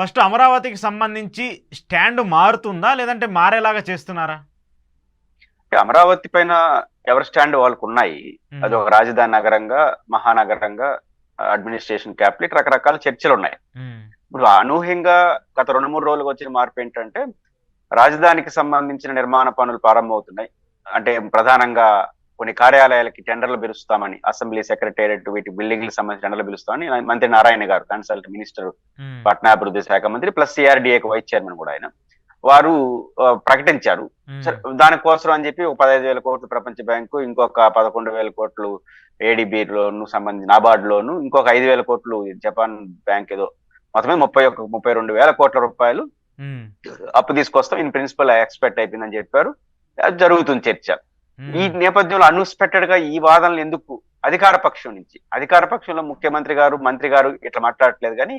First అమరావతికి సంబంధించి stand మారుతుందా లేదంటే మారేలాగా చేస్తున్నారా? అమరావతి పైన ఎవరి స్టాండ్ వాళ్ళకు ఉన్నాయి అది ఒక రాజధాని నగరంగా మహానగరంగా అడ్మినిస్ట్రేషన్ క్యాపిటల్ రకరకాల చర్చలు ఉన్నాయి ఇప్పుడు అనూహ్యంగా గత రెండు మూడు రోజులకు వచ్చిన మార్పు ఏంటంటే రాజధానికి సంబంధించిన నిర్మాణ పనులు ప్రారంభమవుతున్నాయి. అంటే ప్రధానంగా కొన్ని కార్యాలయాలకి టెండర్లు పిలుస్తామని అసెంబ్లీ సెక్రటేరియట్ వీటి బిల్డింగ్లకు సంబంధించిన టెండర్లు పిలుస్తామని మంత్రి నారాయణ గారు కన్సల్ట్ మినిస్టర్ పట్టణాభివృద్ధి శాఖ మంత్రి ప్లస్ సిఆర్డిఏకి వైస్ చైర్మన్ కూడా ఆయన. వారు ప్రకటించారు. దానికోసం అని చెప్పి ఒక పదహైదు వేల కోట్లు ప్రపంచ బ్యాంకు ఇంకొక పదకొండు వేల కోట్లు ఏడిబి లోను సంబంధించి నాబార్డ్ లోను ఇంకొక ఐదు వేల కోట్లు జపాన్ బ్యాంక్ ఏదో మొత్తమే ముప్పై ఒక ముప్పై రెండు వేల కోట్ల రూపాయలు అప్పు తీసుకొస్తాం. ఇన్ ప్రిన్సిపల్ ఎక్స్పెక్ట్ అయిపోయిందని చెప్పారు. జరుగుతుంది చర్చ. ఈ నేపథ్యంలో అన్ఎక్స్పెక్టెడ్గా ఈ వాదనలు ఎందుకు అధికార పక్షం నుంచి? అధికార పక్షంలో ముఖ్యమంత్రి గారు మంత్రి గారు ఇట్లా మాట్లాడట్లేదు కానీ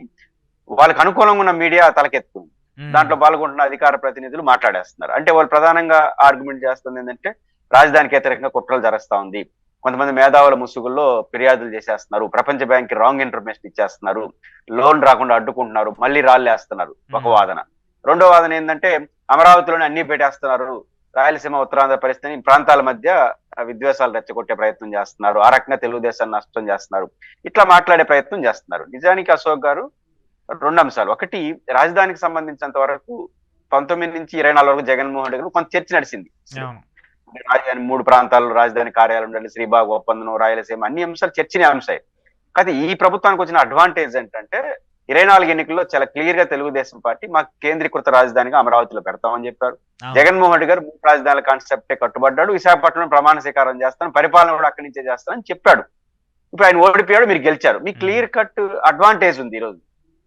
వాళ్ళకి అనుకూలంగా ఉన్న మీడియా తలకెత్తుకుంది. ఉమ్, దాంట్లో పాల్గొంటున్న అధికార ప్రతినిధులు మాట్లాడేస్తున్నారు. అంటే వాళ్ళు ప్రధానంగా ఆర్గ్యుమెంట్ చేస్తుంది ఏంటంటే రాజధానికి వ్యతిరేకంగా కుట్రలు జరుస్తా ఉంది. కొంతమంది మేధావుల ముసుగుల్లో ఫిర్యాదులు చేసేస్తున్నారు. ప్రపంచ బ్యాంక్ రాంగ్ ఇన్ఫర్మేషన్ ఇచ్చేస్తున్నారు. లోన్ రాకుండా అడ్డుకుంటున్నారు. మళ్ళీ రాళ్ళేస్తున్నారు. ఒక Hmm. వాదన. రెండో వాదన ఏంటంటే అమరావతిలోనే అన్ని పెట్టేస్తున్నారు. రాయలసీమ ఉత్తరాంధ్ర పరిస్థితిని ఈ ప్రాంతాల మధ్య విద్వేషాలు రెచ్చగొట్టే ప్రయత్నం చేస్తున్నారు. ఆ రకంగా తెలుగుదేశాన్ని నష్టం చేస్తున్నారు. ఇట్లా మాట్లాడే ప్రయత్నం చేస్తున్నారు. నిజానికి అశోక్ గారు రెండు అంశాలు. ఒకటి రాజధానికి సంబంధించినంత వరకు పంతొమ్మిది నుంచి ఇరవై నాలుగు వరకు జగన్మోహన్ రెడ్డి గారు కొంత చర్చ నడిచింది. రాజధాని మూడు ప్రాంతాల్లో రాజధాని కార్యాలయం ఉండాలి శ్రీబాగ్ ఒప్పందం రాయలసీమ అన్ని అంశాలు చర్చనీయ అంశాయి కానీ ఈ ప్రభుత్వానికి వచ్చిన అడ్వాంటేజ్ ఏంటంటే ఇరవై నాలుగు ఎన్నికల్లో చాలా క్లియర్గా తెలుగుదేశం పార్టీ మాకు కేంద్రీకృత రాజధానిగా అమరావతిలో పెడతామని చెప్పారు. జగన్మోహన్ రెడ్డి గారు మూడు రాజధానుల కాన్సెప్టే కట్టుబడ్డాడు. విశాఖపట్నం ప్రమాణ స్వీకారం చేస్తాను పరిపాలన కూడా అక్కడి నుంచే చేస్తానని చెప్పాడు. ఇప్పుడు ఆయన ఓడిపోయాడు మీరు గెలిచారు. మీకు క్లియర్ కట్ అడ్వాంటేజ్ ఉంది ఈ రోజు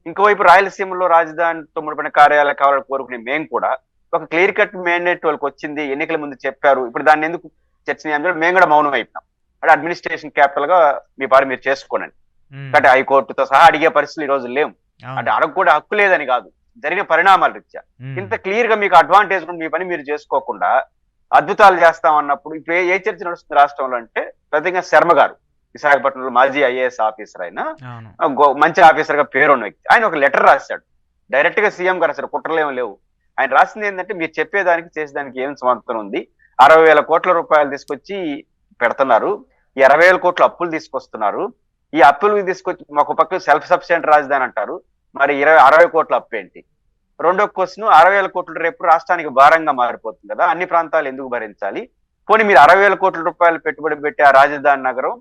ఇంకోవైపు రాయలసీమలో రాజధానితో ముడిపడిన కార్యాలయాలు కావాలని కోరుకునే మేము కూడా ఒక క్లియర్ కట్ మ్యాండేట్ వాళ్ళకి వచ్చింది ఎన్నికల ముందు చెప్పారు. ఇప్పుడు దాన్ని ఎందుకు చర్చనీయాంశాలు మేము కూడా మౌనం అయిపోయినాం. అంటే అడ్మినిస్ట్రేషన్ క్యాపిటల్గా మీ పాటు మీరు చేసుకోండి ఉమ్, అంటే హైకోర్టుతో సహా అడిగే పరిస్థితులు ఈ రోజు లేవు. అంటే అడగకూడ హక్కు లేదని కాదు. జరిగిన పరిణామాల రీత్యా. ఇంత క్లియర్గా మీకు అడ్వాంటేజ్ మీ పని మీరు చేసుకోకుండా అద్భుతాలు చేస్తాం అన్నప్పుడు ఇప్పుడు ఏ- చర్చ నడుస్తుంది రాష్ట్రంలో అంటే ప్రత్యేకంగా శర్మ గారు విశాఖపట్నంలో మాజీ ఐఏఎస్ ఆఫీసర్ అయిన అవును. ఆ, గో- మంచి ఆఫీసర్గా పేరున్న వ్యక్తి. ఆయన ఒక లెటర్ రాశాడు. డైరెక్ట్గా సీఎం గారు అసలు కుట్రలేం లేవు. ఆయన రాసింది ఏంటంటే మీరు చెప్పేదానికి చేసేదానికి ఏం సమంతరం ఉంది. అరవై వేల కోట్ల రూపాయలు తీసుకొచ్చి పెడుతున్నారు. ఈ అరవై వేల కోట్ల అప్పులు తీసుకొస్తున్నారు. ఈ అప్పులు తీసుకొచ్చి ఒక పక్క సెల్ఫ్ సఫిషియెంట్ రాజధాని అంటారు. మరి ఇరవై అరవై కోట్ల అప్పు ఏంటి? రెండో క్వశ్చన్ అరవై వేల కోట్లు రేపు రాష్ట్రానికి భారంగా మారిపోతుంది కదా అన్ని ప్రాంతాలు ఎందుకు భరించాలి? పోనీ మీరు అరవై వేల కోట్ల రూపాయలు పెట్టుబడి పెట్టి ఆ రాజధాని నగరం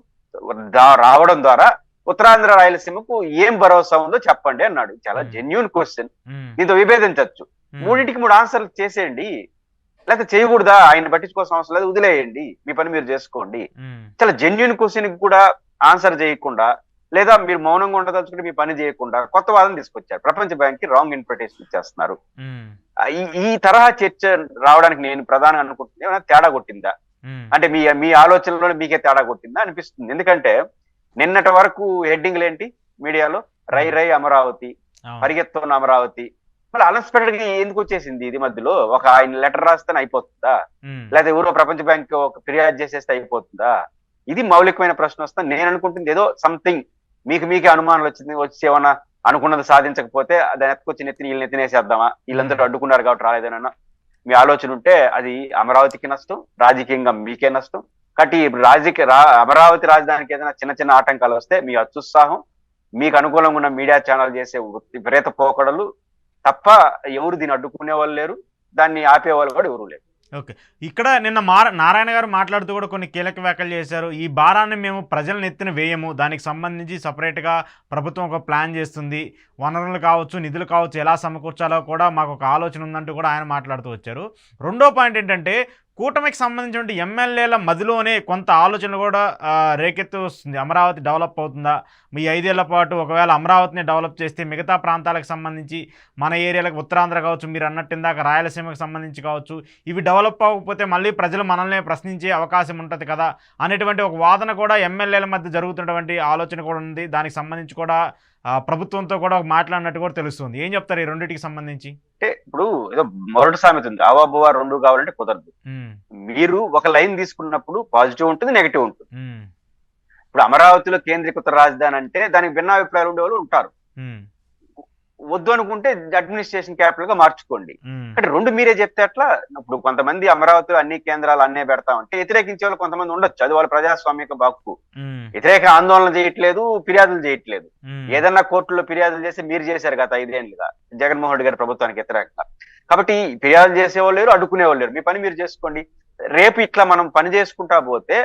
రావడం ద్వారా ఉత్తరాంధ్ర రాయలసీమకు ఏం భరోసా ఉందో చెప్పండి అన్నాడు. చాలా. జెన్యున్ క్వశ్చన్ దీంతో విభేదించవచ్చు. మూడింటికి మూడు ఆన్సర్లు చేసేయండి. లేకపోతే చేయకూడదా? ఆయన పట్టించుకోవాల్సిన అవసరం లేదు వదిలేయండి. మీ పని మీరు చేసుకోండి. చాలా జెన్యున్ క్వశ్చన్ కూడా ఆన్సర్ చేయకుండా లేదా మీరు మౌనంగా ఉండదలుచుకుంటే మీ పని చేయకుండా కొత్త వాదన తీసుకొచ్చారు. ప్రపంచ బ్యాంక్కి రాంగ్ ఇన్విటేషన్ ఇచ్చేస్తున్నారు. ఈ తరహా చర్చ రావడానికి నేను ప్రధానంగా అనుకుంటున్నా తేడా కొట్టిందా? అంటే మీ మీ ఆలోచనలో మీకే తేడా కొట్టిందా అనిపిస్తుంది. ఎందుకంటే నిన్నటి వరకు హెడ్డింగ్లు ఏంటి మీడియాలో? రై రై అమరావతి. పరిగెత్తున్న అమరావతి. మళ్ళీ అన్ఎక్స్పెక్టెడ్గా ఎందుకు వచ్చేసింది? ఇది మధ్యలో ఒక ఆయన లెటర్ రాస్తే అయిపోతుందా? లేదా ఎవరో ప్రపంచ బ్యాంక్ ఒక ఫిర్యాదు చేసేస్తే అయిపోతుందా? ఇది మౌలికమైన ప్రశ్న వస్తా. నేను అనుకుంటుంది ఏదో సంథింగ్ మీకు మీకే అనుమానాలు వచ్చింది వచ్చి ఏమన్నా అనుకున్నది సాధించకపోతే దాని ఎత్తుకొచ్చి నెత్తిని వీళ్ళు నెత్తినేసేద్దామా వీళ్ళందరూ అడ్డుకున్నారు కాబట్టి రాలేదనన్నా మీ ఆలోచన ఉంటే అది అమరావతికి నష్టం రాజకీయంగా మీకే నష్టం. కాబట్టి రాజకీయ అమరావతి రాజధానికి ఏదైనా చిన్న చిన్న ఆటంకాలు వస్తే మీ అత్యుత్సాహం మీకు అనుకూలంగా ఉన్న మీడియా ఛానల్ చేసే విపరీత పోకడలు తప్ప ఎవరు దీన్ని అడ్డుకునే వాళ్ళు లేరు. దాన్ని ఆపే వాళ్ళు కూడా ఎవరు లేరు. ఓకే. ఇక్కడ నిన్న మార నారాయణ గారు మాట్లాడుతూ కూడా కొన్ని కీలక వ్యాఖ్యలు చేశారు. ఈ భారాన్ని మేము ప్రజల ఎత్తిన వేయము. దానికి సంబంధించి సపరేట్గా ప్రభుత్వం ఒక ప్లాన్ చేస్తుంది. వనరులు కావచ్చు నిధులు కావచ్చు ఎలా సమకూర్చాలో కూడా మాకు ఒక ఆలోచన ఉందంటూ కూడా ఆయన మాట్లాడుతూ వచ్చారు. రెండో పాయింట్ ఏంటంటే కూటమికి సంబంధించిన ఎమ్మెల్యేల మదిలోనే కొంత ఆలోచన కూడా రేకెత్తు వస్తుంది. అమరావతి డెవలప్ అవుతుందా? మీ ఐదేళ్ళ పాటు ఒకవేళ అమరావతిని డెవలప్ చేస్తే మిగతా ప్రాంతాలకు సంబంధించి మన ఏరియాలకు ఉత్తరాంధ్ర కావచ్చు మీరు అన్నట్టు ఇందాక రాయలసీమకు సంబంధించి కావచ్చు ఇవి డెవలప్ అవ్వకపోతే మళ్ళీ ప్రజలు మనల్ని ప్రశ్నించే అవకాశం ఉంటుంది కదా? అనేటువంటి ఒక వాదన కూడా ఎమ్మెల్యేల మధ్య జరుగుతున్నటువంటి ఆలోచన కూడా ఉంది. దానికి సంబంధించి కూడా ప్రభుత్వంతో కూడా ఒక మాట్లాడినట్టు కూడా తెలుస్తుంది. ఏం చెప్తారు ఈ రెండింటికి సంబంధించి? అంటే ఇప్పుడు ఏదో మొరటి సామెత ఉంది. అవాబువా రెండు కావాలంటే కుదరదు. మీరు ఒక లైన్ తీసుకున్నప్పుడు పాజిటివ్ ఉంటుంది నెగిటివ్ ఉంటుంది. ఇప్పుడు అమరావతిలో కేంద్రీకృత రాజధాని అంటే దానికి భిన్నాభిప్రాయాలు ఉండేవాళ్ళు ఉంటారు. వద్దు అనుకుంటే అడ్మినిస్ట్రేషన్ క్యాపిటల్గా మార్చుకోండి. అంటే రెండు మీరే చెప్తే అట్లా ఇప్పుడు కొంతమంది అమరావతి అన్ని కేంద్రాలు అన్నే పెడతామంటే వ్యతిరేకించే వాళ్ళు కొంతమంది ఉండొచ్చు. అది వాళ్ళ ప్రజాస్వామిక ఉమ్, వ్యతిరేక ఆందోళన చేయట్లేదు ఫిర్యాదులు చేయట్లేదు. ఏదన్నా కోర్టులో ఫిర్యాదులు చేసి మీరు చేశారు గత ఐదేళ్ళుగా. జగన్మోహన్ రెడ్డి గారి ప్రభుత్వానికి వ్యతిరేకంగా. కాబట్టి ఫిర్యాదులు చేసేవాళ్ళు లేరు అడ్డుకునేవాళ్ళు లేరు. మీ పని మీరు చేసుకోండి. రేపు ఇట్లా మనం పని చేసుకుంటా పోతే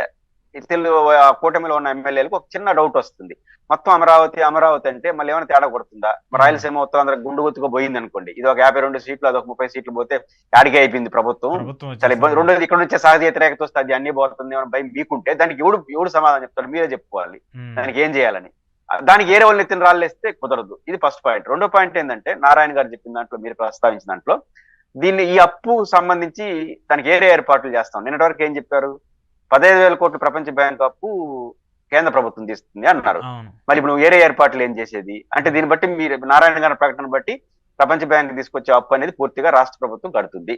తెలు ఆ కూటమిలో ఉన్న ఎమ్మెల్యేలకు ఒక చిన్న డౌట్ వస్తుంది. మొత్తం అమరావతి అమరావతి అంటే మళ్ళీ ఏమైనా తేడా కొడుతుందా? రాయలసీమ ఉత్తరాంధ్ర గుండు గుత్తుగా పోయింది అనుకోండి ఇది ఒక యాభై రెండు సీట్లు అదొక ముప్పై సీట్లు పోతే యాడికే అయిపోయింది ప్రభుత్వం. చాలా ఇబ్బంది. రెండోది ఇక్కడ నుంచే సహజ వ్యతిరేకత వస్తే అది అన్ని పోతుంది అని భయం మీకుంటే దానికి ఎవడు ఎవడు సమాధానం చెప్తాడు? మీరే చెప్పుకోవాలి. దానికి ఏం చేయాలని? దానికి ఏరే వాళ్ళని ఎత్తిన రాళ్ళేస్తే కుదరదు. ఇది ఫస్ట్ పాయింట్ రెండో పాయింట్ ఏంటంటే నారాయణ గారు చెప్పిన దాంట్లో మీరు ప్రస్తావించిన దాంట్లో దీన్ని ఈ అప్పు సంబంధించి దానికి ఏరే ఏర్పాట్లు చేస్తాం. నిన్నటి వరకు ఏం చెప్పారు? పదహైదు వేల కోట్లు ప్రపంచ బ్యాంక్ అప్పు కేంద్ర ప్రభుత్వం తీస్తుంది అన్నారు. మరి ఇప్పుడు నువ్వు ఏరే ఏర్పాట్లు ఏం చేసేది? అంటే దీన్ని బట్టి మీరు నారాయణ గారి ప్రకటన బట్టి ప్రపంచ బ్యాంక్ తీసుకొచ్చే అప్పు అనేది పూర్తిగా రాష్ట్ర ప్రభుత్వం కడుతుంది.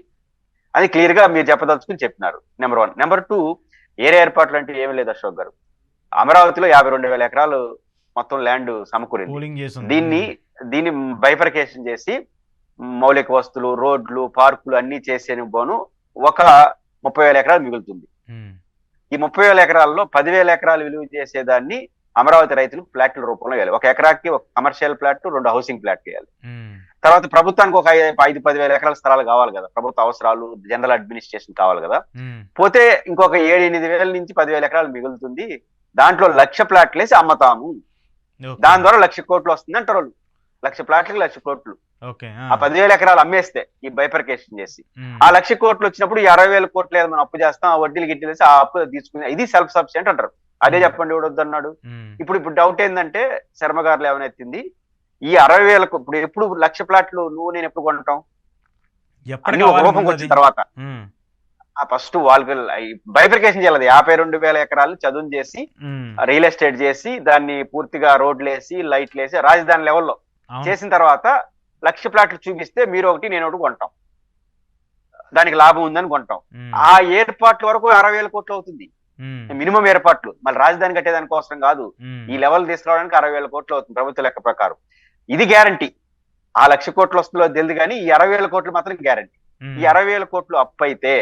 అది క్లియర్గా మీరు చెప్పదలుచుకుని చెప్పినారు. నెంబర్ వన్ నెంబర్ టూ ఏరే ఏర్పాట్లు అంటే ఏమీ లేదు అశోక్ గారు. అమరావతిలో యాభై రెండు వేల ఎకరాలు మొత్తం ల్యాండ్ సమకూరింది. చేసి దీన్ని దీన్ని బైఫర్కేషన్ చేసి మౌలిక వస్తువులు రోడ్లు పార్కులు అన్ని చేసేని పోను ఒక ముప్పై వేల ఎకరాలు మిగులుతుంది. ఈ ముప్పై వేల ఎకరాల్లో పదివేల ఎకరాలు విలువ చేసేదాన్ని అమరావతి రైతులకు ఫ్లాట్ల రూపంలో వేయాలి. ఒక ఎకరాకి ఒక కమర్షియల్ ఫ్లాట్ రెండు హౌసింగ్ ఫ్లాట్ వేయాలి. తర్వాత ప్రభుత్వానికి ఒక ఐదు ఐదు పదివేల ఎకరాల స్థలాలు కావాలి కదా. ప్రభుత్వ అవసరాలు జనరల్ అడ్మినిస్ట్రేషన్ కావాలి కదా. పోతే ఇంకొక ఏడు ఎనిమిది వేల నుంచి పదివేల ఎకరాలు మిగులుతుంది. దాంట్లో లక్ష ప్లాట్లు వేసి అమ్మతాము. దాని ద్వారా లక్ష కోట్లు వస్తుంది అంటారు లక్ష ప్లాట్లకి లక్ష కోట్లు. ఆ. పదివేల ఎకరాలు అమ్మేస్తే ఈ బైఫర్కేషన్ చేసి. ఆ లక్ష కోట్లు వచ్చినప్పుడు ఈ అరవై వేల కోట్లు ఏదో మనం అప్పు చేస్తాం ఆ వడ్డీలు గిడ్డీలు వేసి ఆ అప్పు తీసుకుని ఇది సెల్ఫ్ సబ్సిడెంట్ అంటారు. అదే. చెప్పండి ఎవడు వద్దన్నాడు. ఇప్పుడు ఇప్పుడు డౌట్ ఏంటంటే శర్మ గారు ఏమనెత్తింది ఈ అరవై వేలకు ఇప్పుడు ఎప్పుడు లక్ష ప్లాట్లు నువ్వు నేను ఎప్పుడు కొంటాం? రూపంకి ముందు వచ్చిన? తర్వాత. ఫస్ట్ వాళ్ళకి బైఫర్కేషన్ చేయాలి యాభై రెండు వేల ఎకరాలు చదువు చేసి రియల్ ఎస్టేట్ చేసి దాన్ని పూర్తిగా రోడ్లు వేసి లైట్లు వేసి రాజధాని లెవెల్లో. చేసిన తర్వాత లక్ష ప్లాట్లు చూపిస్తే మీరు ఒకటి నేను ఒకటి కొంటాం. దానికి లాభం ఉందని కొంటాం. ఆ ఏర్పాట్ల వరకు అరవై వేల కోట్లు అవుతుంది. మినిమం ఏర్పాట్లు. మళ్ళీ రాజధాని కట్టేదాని కోసం కాదు. ఈ లెవెల్ తీసుకురావడానికి అరవై వేల కోట్లు అవుతుంది ప్రభుత్వ లెక్క ప్రకారం. ఇది గ్యారంటీ. ఆ లక్ష కోట్లు వస్తుందో తెలియదు కానీ ఈ అరవై వేల కోట్లు మాత్రం గ్యారంటీ. ఈ అరవై వేల కోట్లు అప్పు అయితే